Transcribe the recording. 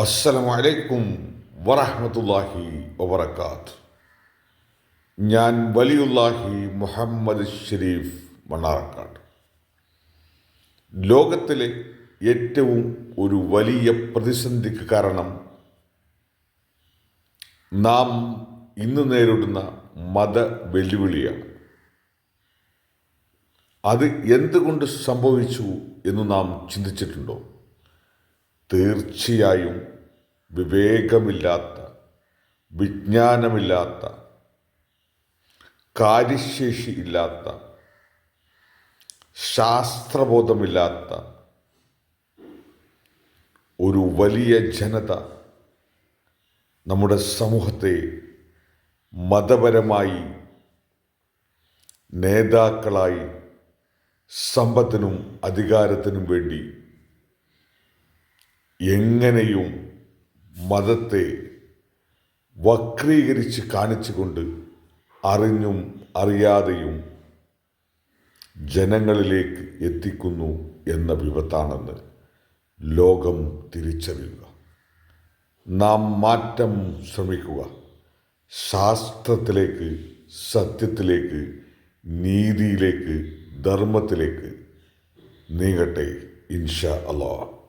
അസ്സലാമു അലൈക്കും വറഹ്മത്തുള്ളാഹി വബറകാത്ത്. ഞാൻ വലിയുല്ലാഹി മുഹമ്മദ് ഷരീഫ് മണ്ണാർക്കാട്. ലോകത്തിലെ ഏറ്റവും ഒരു വലിയ പ്രതിസന്ധിക്ക് കാരണം നാം ഇന്ന് നേരിടുന്ന മത വെല്ലുവിളിയാണ്. അത് എന്തുകൊണ്ട് സംഭവിച്ചു എന്ന് നാം ചിന്തിച്ചിട്ടുണ്ടോ? തീർച്ചയായും വിവേകമില്ലാത്ത വിജ്ഞാനമില്ലാത്ത കാര്യശേഷി ഇല്ലാത്ത ശാസ്ത്രബോധമില്ലാത്ത ഒരു വലിയ ജനത നമ്മുടെ സമൂഹത്തെ മതപരമായി നേതാക്കളായി സമ്പത്തിനും അധികാരത്തിനും വേണ്ടി എങ്ങനെയും മതത്തെ വക്രീകരിച്ച് കാണിച്ചുകൊണ്ട് അറിഞ്ഞും അറിയാതെയും ജനങ്ങളിലേക്ക് എത്തിക്കുന്നു എന്ന വിപത്താണെന്ന് ലോകം തിരിച്ചറിയുക. നാം മാറ്റം ശ്രമിക്കുക. ശാസ്ത്രത്തിലേക്ക് സത്യത്തിലേക്ക് നീതിയിലേക്ക് ധർമ്മത്തിലേക്ക് നീങ്ങട്ടെ ഇൻഷ അള്ളാഹ്